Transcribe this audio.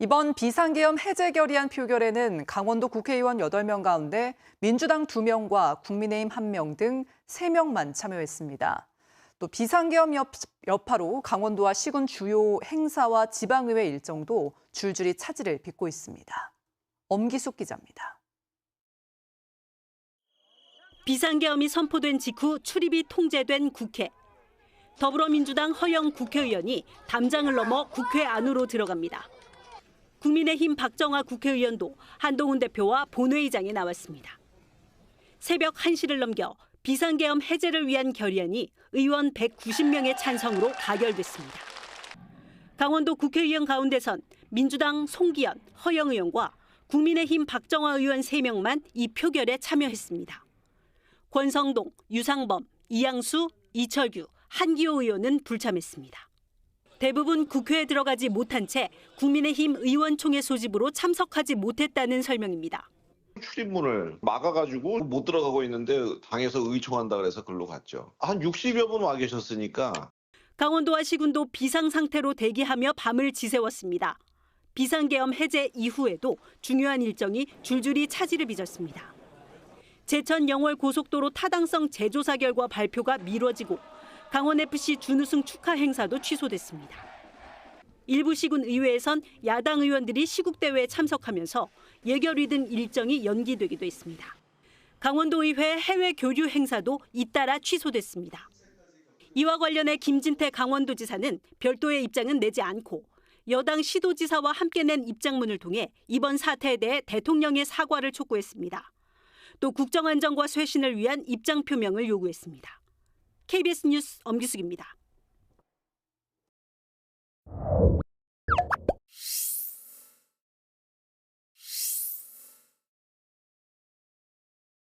이번 비상계엄 해제 결의안 표결에는 강원도 국회의원 8명 가운데 민주당 2명과 국민의힘 1명 등 3명만 참여했습니다. 또 비상계엄 여, 여파로 강원도와 시군 주요 행사와 지방의회 일정도 줄줄이 차질을 빚고 있습니다. 엄기숙 기자입니다. 비상계엄이 선포된 직후 출입이 통제된 국회. 더불어민주당 허영 국회의원이 담장을 넘어 국회 안으로 들어갑니다. 국민의힘 박정아 국회의원도 한동훈 대표와 본회의장에 나왔습니다. 새벽 1시를 넘겨 비상계엄 해제를 위한 결의안이 의원 190명의 찬성으로 가결됐습니다. 강원도 국회의원 가운데선 민주당 송기현, 허영 의원과 국민의힘 박정아 의원 3명만 이 표결에 참여했습니다. 권성동, 유상범, 이양수, 이철규, 한기호 의원은 불참했습니다. 대부분 국회에 들어가지 못한 채 국민의힘 의원총회 소집으로 참석하지 못했다는 설명입니다. 출입문을 막아가지고 못 들어가고 있는데 당에서 의총한다 그래서 글로 갔죠. 한 60여 분 와 계셨으니까 강원도와 시군도 비상 상태로 대기하며 밤을 지새웠습니다. 비상계엄 해제 이후에도 중요한 일정이 줄줄이 차질을 빚었습니다. 제천 영월 고속도로 타당성 재조사 결과 발표가 미뤄지고 강원FC 준우승 축하 행사도 취소됐습니다. 일부 시군 의회에선 야당 의원들이 시국대회에 참석하면서 예결위 등 일정이 연기되기도 했습니다. 강원도의회 해외 교류 행사도 잇따라 취소됐습니다. 이와 관련해 김진태 강원도지사는 별도의 입장은 내지 않고 여당 시도지사와 함께 낸 입장문을 통해 이번 사태에 대해 대통령의 사과를 촉구했습니다. 또 국정안정과 쇄신을 위한 입장 표명을 요구했습니다. KBS 뉴스 엄기숙입니다.